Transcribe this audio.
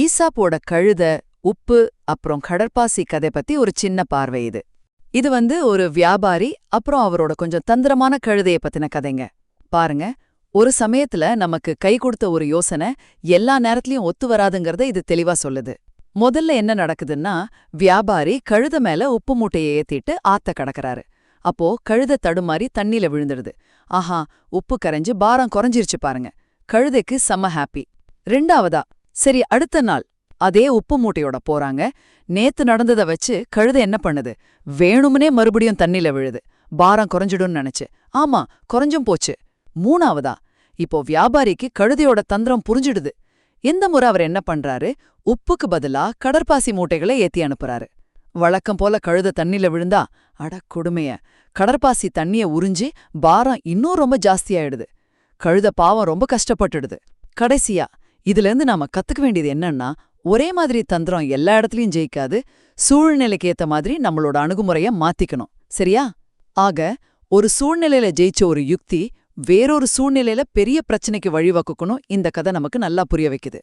ஈசாப்போட கழுத உப்பு அப்புறம் கடற்பாசி கதை பத்தி ஒரு சின்ன பார்வை இது. இது வந்து ஒரு வியாபாரி அப்புறம் அவரோட கொஞ்சம் தந்திரமான கழுதைய பத்தின கதைங்க. பாருங்க ஒரு சமயத்துல நமக்கு கை கொடுத்த ஒரு யோசனை எல்லா நேரத்துலயும் ஒத்து வராதுங்கிறத இது தெளிவா சொல்லுது. முதல்ல என்ன நடக்குதுன்னா வியாபாரி கழுத மேல உப்பு மூட்டையை ஏத்திட்டு ஆத்த கடக்கறாரு. அப்போ கழுத தடுமாறி தண்ணில விழுந்துடுது. ஆஹா உப்பு கரைஞ்சு பாரம் குறைஞ்சிருச்சு பாருங்க. கழுதைக்கு செம்ம ஹாப்பி. ரெண்டாவதா சரி அடுத்த நாள். அதே உப்பு மூட்டையோட போறாங்க. நேத்து நடந்தத வச்சு கழுத என்ன பண்ணுது? வேணும்னே மறுபடியும் தண்ணில விழுது. பாரம் குறைஞ்சிடும்னு நினைச்சு. ஆமா குறைஞ்சும் போச்சு. மூணாவதா? இப்போ வியாபாரிக்கு கழுதையோட தந்திரம் புரிஞ்சிடுது. இந்த முறை அவர் என்ன பண்றாரு? உப்புக்கு பதிலா கடற்பாசி மூட்டைகளை ஏத்தி அனுப்புறாரு. வழக்கம் போல கழுத தண்ணில விழுந்தா அட கொடுமைய. கடற்பாசி தண்ணிய உறிஞ்சி பாரம் இன்னும் ரொம்ப ஜாஸ்தியாயிடுது. கழுத பாவம் ரொம்ப கஷ்டப்பட்டுடுது. கடைசியா இதுல இருந்து நாம கத்துக்க வேண்டியது என்னன்னா ஒரே மாதிரி தந்திரம் எல்லா இடத்துலயும் ஜெயிக்காது சூழ்நிலைக்கு ஏத்த மாதிரி நம்மளோட அணுகுமுறைய மாத்திக்கணும். சரியா? ஆக ஒரு சூழ்நிலையில ஜெயிச்ச ஒரு யுக்தி வேறொரு சூழ்நிலையில பெரிய பிரச்சனைக்கு வழிவகுக்கணும் இந்த கதை நமக்கு நல்லா புரிய வைக்குது.